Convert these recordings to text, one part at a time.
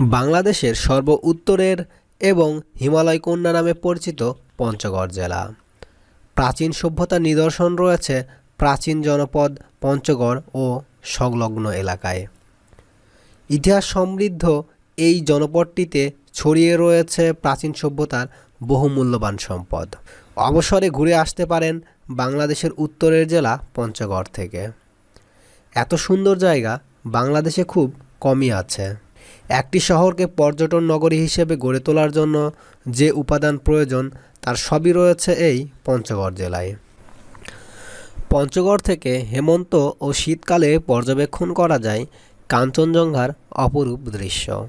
বাংলাদেশের সর্ব উত্তরের এবং হিমালয় কন্যা নামে পরিচিত পঞ্চগড় জেলা। প্রাচীন সভ্যতার নিদর্শন রয়েছে প্রাচীন জনপদ পঞ্চগড় ও সংলগ্ন এলাকায়। ইতিহাস সমৃদ্ধ এই জনপদটিতে ছড়িয়ে রয়েছে প্রাচীন সভ্যতার বহু মূল্যবান সম্পদ। অবসরে ঘুরে আসতে পারেন বাংলাদেশের উত্তরের জেলা পঞ্চগড় থেকে। এত সুন্দর জায়গা বাংলাদেশে খুব কমই আছে। একটি শহরকে পর্যটন নগরী হিসেবে গড়ে তোলার জন্য যে উপাদান প্রয়োজন, তার সবই রয়েছে এই পঞ্চগড় জেলায়। পঞ্চগড় থেকে হেমন্ত ও শীতকালে পর্যবেক্ষণ করা যায় কাঞ্চনজঙ্ঘার অপরূপ দৃশ্য।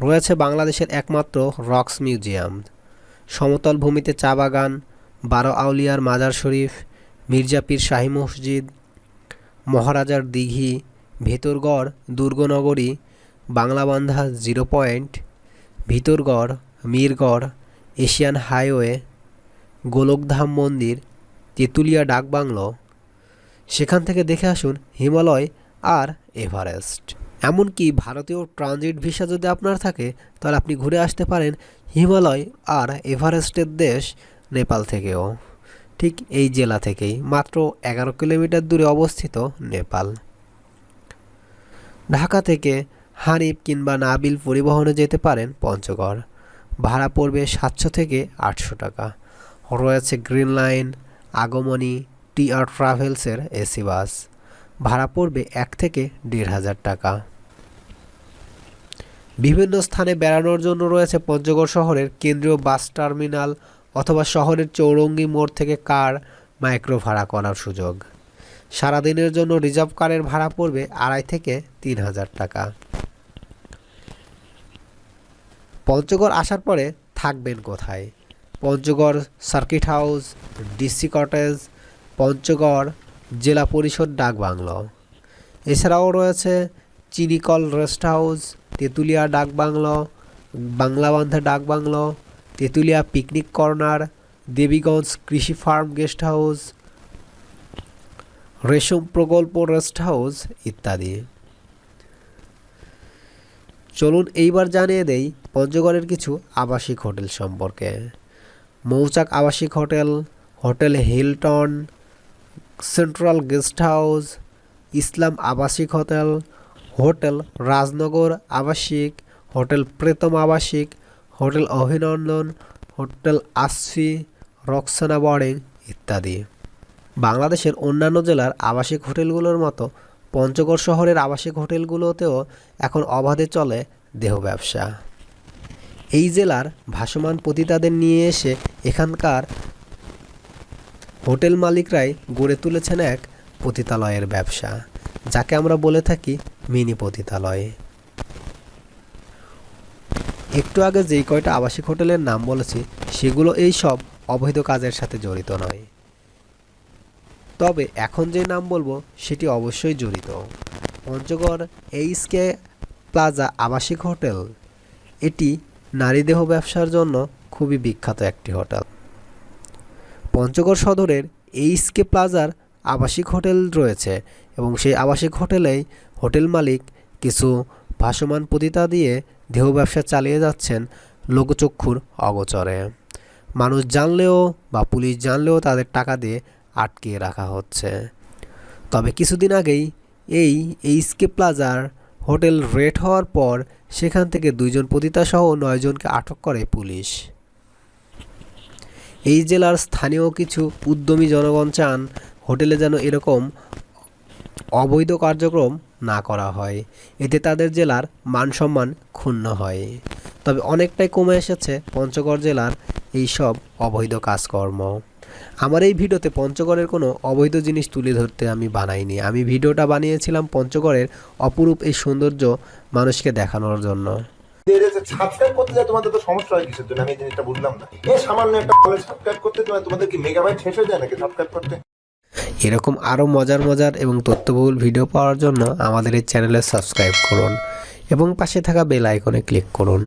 রয়েছে বাংলাদেশের একমাত্র রক্স মিউজিয়াম। সমতল ভূমিতে চা বাগান, বারো আউলিয়ার মাজার শরীফ মির্জাপীর শাহী মসজিদ, মহারাজার দিঘি, ভেতরগড়, দুর্গনগরী Banglabandha zero point, Bhitargarh, Mirgarh, Asian highway, Golokdham মন্দির, তেঁতুলিয়া ডাকবাংলো সেখান থেকে দেখে আসুন হিমালয় আর এভারেস্ট। এমনকি ভারতীয় ট্রানজিট ভিসা যদি আপনার থাকে, তাহলে আপনি ঘুরে আসতে পারেন হিমালয় আর এভারেস্টের দেশ নেপাল থেকেও। ঠিক এই জেলা থেকেই, মাত্র এগারো কিলোমিটার দূরে অবস্থিত নেপাল। ঢাকা থেকে হানিফ কিংবা নাবিল পরিবহনে যেতে পারেন পঞ্চগড়। ভাড়া পড়বে সাতশো থেকে আটশো টাকা। রয়েছে গ্রিন লাইন, আগমনী, টি আর ট্রাভেলসের এসি বাস। ভাড়া পড়বে এক থেকে দেড় হাজার টাকা। বিভিন্ন স্থানে বেড়ানোর জন্য রয়েছে পঞ্চগড় শহরের কেন্দ্রীয় বাস টার্মিনাল অথবা শহরের চৌরঙ্গি মোড় থেকে কার মাইক্রো ভাড়া করার সুযোগ। সারাদিনের জন্য রিজার্ভ কারের ভাড়া পড়বে আড়াই থেকে তিন হাজার টাকা। পঞ্চগড় আসার পরে থাকবেন কোথায়? Panchagarh circuit house, DC cottage, Panchagarh জেলা পরিষদ ডাকবাংলো এছাড়াও রয়েছে চিনিকল রেস্ট হাউস, তেঁতুলিয়া ডাকবাংলো বাংলাবান্ধা ডাকবাংলো তেঁতুলিয়া পিকনিক কর্নার, দেবীগঞ্জ কৃষি ফার্ম গেস্ট হাউস, রেশম প্রকল্প রেস্ট হাউস ইত্যাদি। চলুন এইবার জানিয়ে দেই পঞ্চগড়ের কিছু আবাসিক হোটেল সম্পর্কে। মৌচাক আবাসিক hotel hotel Hilton, central guest house, Islam আবাসিক হোটেল হোটেল রাজনগর আবাসিক, হোটেল প্রেতম আবাসিক, হোটেল অভিনন্দন, হোটেল আসফি রক্সানা বর্ডিং ইত্যাদি। বাংলাদেশের অন্যান্য জেলার আবাসিক হোটেলগুলোর মতো পঞ্চগড় শহরের আবাসিক হোটেলগুলোতেও এখন অবাধে চলে দেহ ব্যবসা। এই জেলার ভাসমান পতিতাদের নিয়ে এসে এখানকার হোটেল মালিকরাই গড়ে তুলেছেন এক পতিতালয়ের ব্যবসা, যাকে আমরা বলে থাকি মিনি পতিতালয়। একটু আগে যেই কয়টা আবাসিক হোটেলের নাম বলেছি, সেগুলো এই সব অবৈধ কাজের সাথে জড়িত নয়। তবে এখন যে নাম বলব, সেটি অবশ্যই জড়িত। পঞ্চগড় এইচকে প্লাজা আবাসিক হোটেল। এটি নারী দেহ ব্যবসার জন্য খুবই বিখ্যাত একটি হোটেল। পঞ্চগড় সদরের এইচকে প্লাজার আবাসিক হোটেল রয়েছে এবং সেই আবাসিক হোটেলেই হোটেল মালিক কিছু ভাসমান পতিতা দিয়ে দেহ ব্যবসা চালিয়ে যাচ্ছেন লোকচক্ষুর অগোচরে। মানুষ জানলেও বা পুলিশ জানলেও তাদের টাকা দিয়ে আটকিয়ে রাখা হচ্ছে। তবে কিছুদিন আগেই এই এইচকে প্লাজার হোটেল রেড হওয়ার পর সেখান থেকে দুইজন পতিতাসহ নয়জনকে আটক করে পুলিশ। এই জেলার স্থানীয় কিছু উদ্যমী জনগণ চান হোটেলে যেন এরকম অবৈধ কার্যক্রম না করা হয়। এতে তাদের জেলার মান সম্মান ক্ষুণ্ণ হয়। তবে অনেকটাই কমে এসেছে পঞ্চগড় জেলার এই সব অবৈধ কাজকর্ম। আমার এই ভিডিওতে পঞ্চগড়ের কোনো অবৈধ জিনিস তুলে ধরতে আমি বানাইনি। আমি ভিডিওটা বানিয়েছিলাম পঞ্চগড়ের অপরূপ এই সৌন্দর্য মানুষকে দেখানোর জন্য। সাবস্ক্রাইব করতে যায় তোমাদের তো সমস্যা হয় কিসের জন্য? আমি এই জিনিসটা বুঝলাম না। এই সামান্য একটা সাবস্ক্রাইব করতে তোমাদের কি মেগাবাইট শেষ হয়ে যায় নাকি সাবস্ক্রাইব করতে? এরকম আরও মজার মজার এবং তথ্যবহুল ভিডিও পাওয়ার জন্য আমাদের এই চ্যানেলে সাবস্ক্রাইব করুন এবং পাশে থাকা বেল আইকনে ক্লিক করুন।